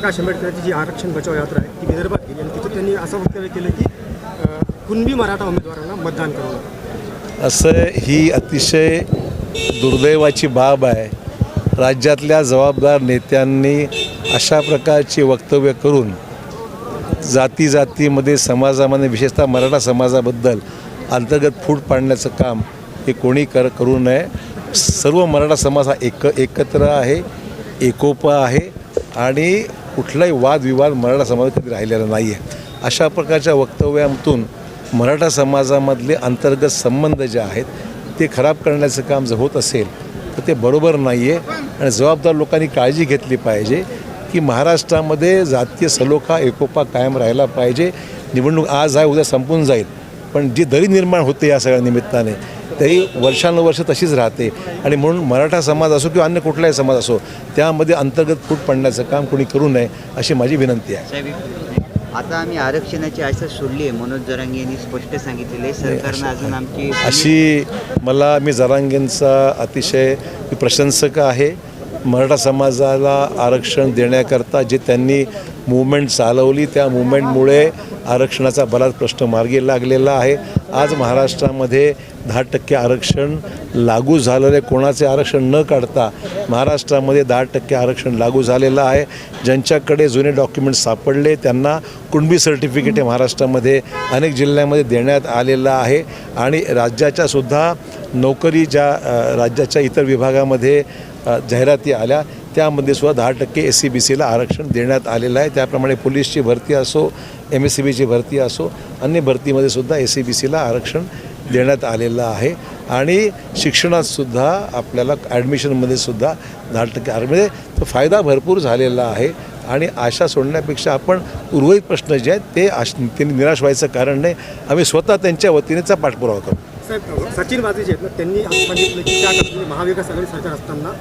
प्रकाश आंबेडकरांची जी आरक्षण बचाव यात्रा आहे ती विदर्भात गेली आणि तिथं त्यांनी असं वक्तव्य केलं की कुणबी मराठा उमेदवारांना मतदान करू असं ही अतिशय दुर्दैवाची बाब आहे. राज्यातल्या जबाबदार नेत्यांनी अशा प्रकारची वक्तव्य करून जाती जातीमध्ये समाजामध्ये विशेषतः मराठा समाजाबद्दल अंतर्गत फूट पाडण्याचं काम हे कोणी कर करू नये. सर्व मराठा समाज हा एक एकत्र आहे एकोपा आहे आणि कुठलाही वादविवाद मराठा समाजात कधी राहिलेला नाही आहे अशा प्रकारच्या वक्तव्यातून मराठा समाजामधले अंतर्गत संबंध जे आहेत ते खराब करण्याचं काम जर होत असेल तर ते बरोबर नाही आहे आणि जबाबदार लोकांनी काळजी घेतली पाहिजे की महाराष्ट्रामध्ये जातीय सलोखा एकोपा कायम राहायला पाहिजे. निवडणूक आज आहे उद्या संपून जाईल. पण जी दरी निर्माण होते या सगळ्या निमित्ताने तरी वर्षानुवर्ष तशीच राहते. आणि म्हणून मराठा समाज असो किंवा अन्य कुठलाही समाज असो त्यामध्ये अंतर्गत फूट पडण्याचं काम कोणी करू नये अशी माझी विनंती आहे. आता आम्ही आरक्षणाची आशा सोडली आहे. मनोज जरांगे यांनी स्पष्ट सांगितलेलं सरकारनं अजून आमची अशी मला मी जरांगेंचा अतिशय प्रशंसक आहे. मराठा समाजाला आरक्षण देण्याकरता जे त्यांनी मुवमेंट चालवली त्या मुवमेंटमुळे आरक्षणाचा बराच प्रश्न मार्गी लागलेला आहे. आज महाराष्ट्रामध्ये दहा टक्के आरक्षण लागू झालेले कोणाचे आरक्षण न काढता महाराष्ट्रामध्ये दहा टक्के आरक्षण लागू झालेलं आहे. ज्यांच्याकडे जुने डॉक्युमेंट सापडले त्यांना कुणबी सर्टिफिकेट हे महाराष्ट्रामध्ये अनेक जिल्ह्यामध्ये देण्यात आलेलं आहे. आणि राज्याच्या सुद्धा नोकरी ज्या राज्याच्या इतर विभागामध्ये जाहिराती आल्या त्यामध्ये सुद्धा दहा टक्के एस सी बी सीला आरक्षण देण्यात आलेलं आहे. त्याप्रमाणे पोलीसची भरती असो एम एस सी बीची भरती असो अन्य भरतीमध्ये सुद्धा ए सी बी सीला आरक्षण देण्यात आलेलं आहे. आणि शिक्षणातसुद्धा आपल्याला ॲडमिशनमध्ये सुद्धा दहा टक्के म्हणजे तो फायदा भरपूर झालेला आहे. आणि आशा सोडण्यापेक्षा आपण उर्वरित प्रश्न जे आहेत ते आश त्यांनी निराश व्हायचं कारण नाही. आम्ही स्वतः त्यांच्या वतीनेचा पाठपुरावा करू सचिन वाजे जे आहेत ना त्यांनी सांगितलं की त्या महाविकास आघाडी सरकार असताना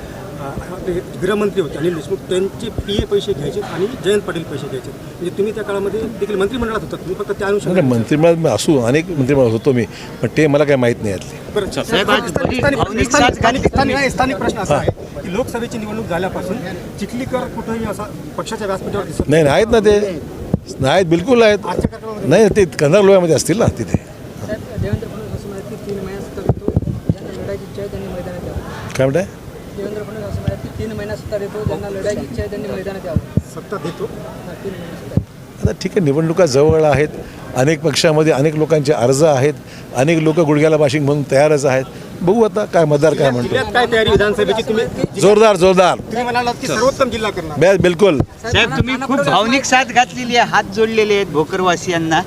गृहमंत्री होते. अनिल देशमुख त्यांचे पी ए पैसे घ्यायचे आणि जयंत पाटील पैसे घ्यायचे. म्हणजे तुम्ही त्या काळामध्ये देखील मंत्रिमंडळात होतात तुम्ही फक्त त्या अनुषंगाने मंत्रिमंडळात मी असू अनेक मंत्रिमंडळात होतो मी पण ते मला काय माहीत नाही यातले स्थानिक- प्रश्न असा आहे की लोकसभेची निवडणूक झाल्यापासून चिखलीकर कुठेही असा पक्षाच्या व्यासपीठावर दिसत नाही नाही, आहेत ना ते. नाहीत बिलकुल आहेत नाही ते कंधार लोह्यामध्ये असतील ना तिथे. काय म्हणताय? देवेंद्र फडणवीस असं म्हणतात की तीन सत्ता देतो ज्यांना लढायची इच्छा आहे त्यांनी मैदानात यावं. सत्ता देतो? तीन सत्ता आता ठीक आहे निवडणुका जवळ आहेत अनेक पक्षामध्ये अनेक लोकांचे अर्ज आहेत अनेक लोक गुडघ्याला बाशिंग म्हणून तयारच आहेत. बघू आता काय मतदार काय म्हणतो. काय तयारी विधानसभेची तुम्ही? जोरदार जोरदार. तुम्ही म्हणालात की सर्वोत्तम जिल्हा करणार. बिलकुल. साहेब तुम्ही खूप भावनिक साथ घातलेली आहे हात जोडलेले आहेत भोकरवासियांना.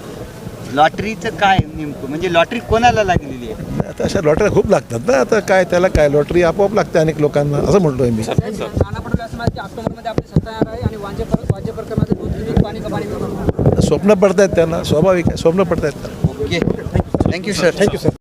लॉटरीचं काय नेमकं? म्हणजे लॉटरी कोणाला लागलेली आहे? आता अशा लॉटऱ्या खूप लागतात ना. आता काय त्याला काय लॉटरी आपोआप लागते अनेक लोकांना असं म्हणतोय मी. नाना फडणवीस असं म्हणतात की ऑक्टोबरमध्ये आपली सत्ता येणार आहे आणि वांजे पर वांजे प्रकरणाचे दूध दूध पाणी का पाणी मिळणार स्वप्न पडतायत त्यांना स्वाभाविक आहे स्वप्न पडतायत त्यांना. Okay thank you sir thank you sir